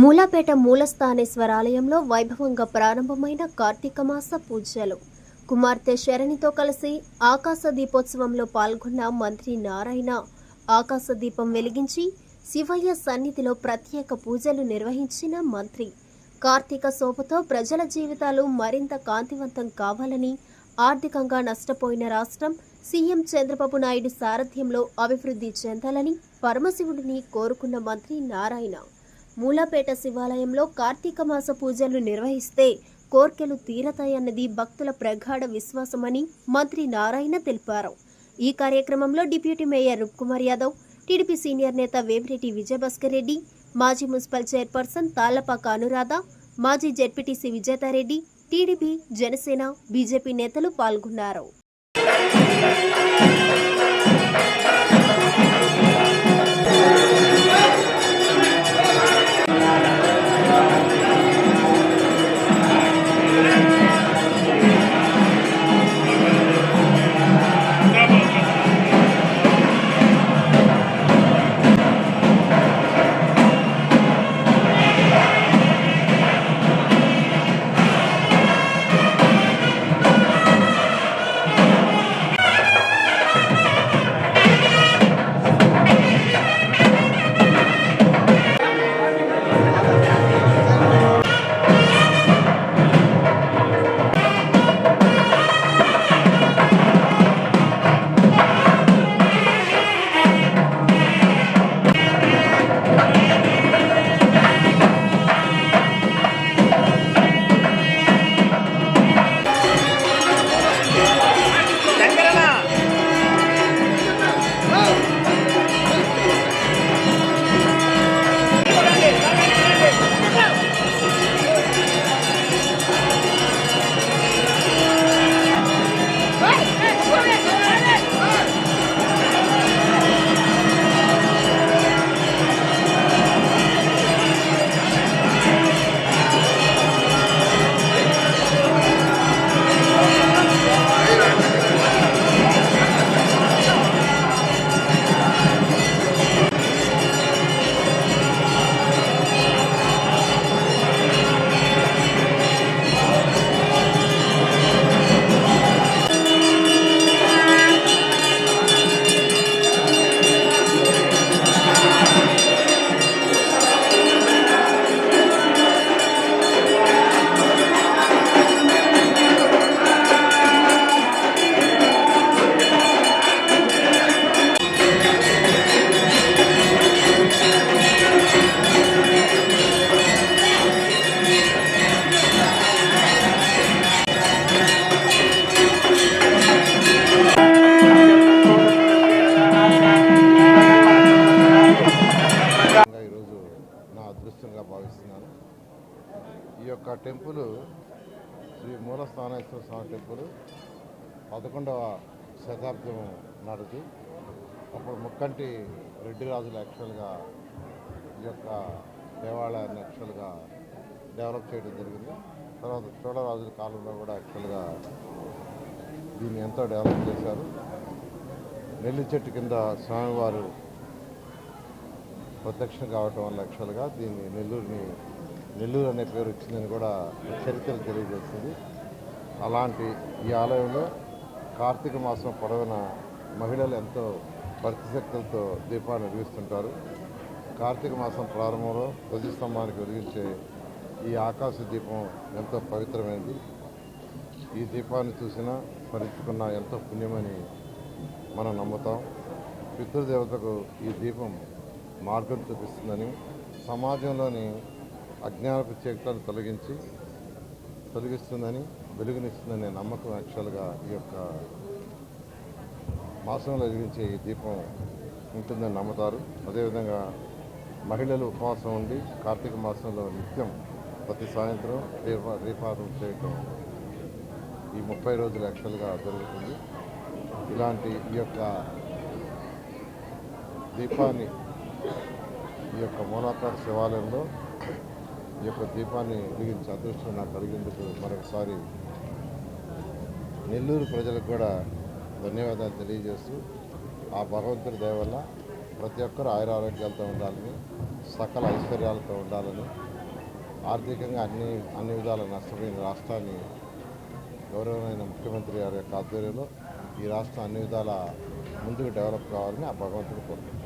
మూలాపేట మూలస్థానేశ్వర ఆలయంలో వైభవంగా ప్రారంభమైన కార్తీక మాస పూజలు. కుమార్తె శరణితో కలిసి ఆకాశ దీపోత్సవంలో పాల్గొన్న మంత్రి నారాయణ ఆకాశ దీపం వెలిగించి శివయ్య సన్నిధిలో ప్రత్యేక పూజలు నిర్వహించిన మంత్రి. కార్తీక శోభతో ప్రజల జీవితాలు మరింత కాంతివంతం కావాలని ఆర్థికంగా నష్టపోయిన రాష్ట్రం సీఎం చంద్రబాబు నాయుడు సారథ్యంలో అభివృద్ధి చెందాలని పరమశివుడిని కోరుకున్న మంత్రి నారాయణ. మూలాపేట శివాలయంలో కార్తీక మాస పూజలు నిర్వహిస్తే కోర్కెలు తీరతాయన్నది భక్తుల ప్రగాఢ విశ్వాసమని మంత్రి నారాయణ తెలిపారు. ఈ కార్యక్రమంలో deputy mayor Roopkumar Yadav TDP senior నేత వేమిరెడ్డి విజయభాస్కర్ రెడ్డి మాజీ మున్సిపల్ చైర్పర్సన్ తాళ్ళపాక అనురాధ మాజీ ZPTC Vijethareddy TDP Janasena BJP నేతలు పాల్గొన్నారు. యొక్క టెంపుల్ శ్రీ మూలస్థానేశ్వర స్వామి టెంపుల్ పదకొండవ శతాబ్దం నాటిది అప్పుడు ముక్కంటి రెడ్డి రాజులు యాక్చువల్గా ఈ యొక్క దేవాలయాన్ని యాక్చువల్గా డెవలప్ చేయడం జరిగింది. తర్వాత చోళరాజుల కాలంలో కూడా యాక్చువల్గా దీన్ని ఎంతో డెవలప్ చేశారు. నెల్లి చెట్టు కింద స్వామివారు ప్రత్యక్షం కావటం వల్ల యాక్చువల్గా దీన్ని నెల్లూరుని నెల్లూరు అనే పేరు వచ్చిందని కూడా చరిత్ర తెలియజేస్తుంది అలాంటి ఈ ఆలయంలో కార్తీక మాసం పొడవున మహిళలు ఎంతో భక్తిశక్తులతో దీపాన్ని వెలిగిస్తుంటారు. కార్తీక మాసం ప్రారంభంలో ధ్వజస్తంభానికి వెలిగించే ఈ ఆకాశ దీపం ఎంతో పవిత్రమైనది ఈ దీపాన్ని చూసినా స్మరించుకున్న ఎంతో పుణ్యమని మనం నమ్ముతాం. పితృదేవతకు ఈ దీపం మార్గం చూపిస్తుందని సమాజంలోని అజ్ఞానపు చీకట్లను తొలగించి తొలగిస్తుందని వెలుగునిస్తుందనే నమ్మకం యాక్చువల్గా ఈ యొక్క మాసంలో వెలిగించే ఈ దీపం ఉంటుందని నమ్ముతారు. అదేవిధంగా మహిళలు ఉపవాసం ఉండి కార్తీక మాసంలో నిత్యం ప్రతి సాయంత్రం దీప దీపారం చేయటం ఈ ముప్పై రోజులు యాక్చువల్గా జరుగుతుంది. ఇలాంటి ఈ యొక్క దీపాన్ని ఈ యొక్క మూలాకార శివాలయంలో ఈ యొక్క దీపాన్ని వెలిగించే అదృష్టం నాకు కలిగినందుకు మరొకసారి నెల్లూరు ప్రజలకు కూడా ధన్యవాదాలు తెలియజేస్తూ ఆ భగవంతుడి దయ వల్ల ప్రతి ఒక్కరూ ఆయుర ఆరోగ్యాలతో ఉండాలని సకల ఐశ్వర్యాలతో ఉండాలని ఆర్థికంగా అన్ని అన్ని విధాల నష్టపోయిన రాష్ట్రాన్ని గౌరవమైన ముఖ్యమంత్రి గారి యొక్క ఆధ్వర్యంలో ఈ రాష్ట్రం అన్ని విధాల ముందుకు డెవలప్ కావాలని ఆ భగవంతుడు కోరుకుంటున్నాను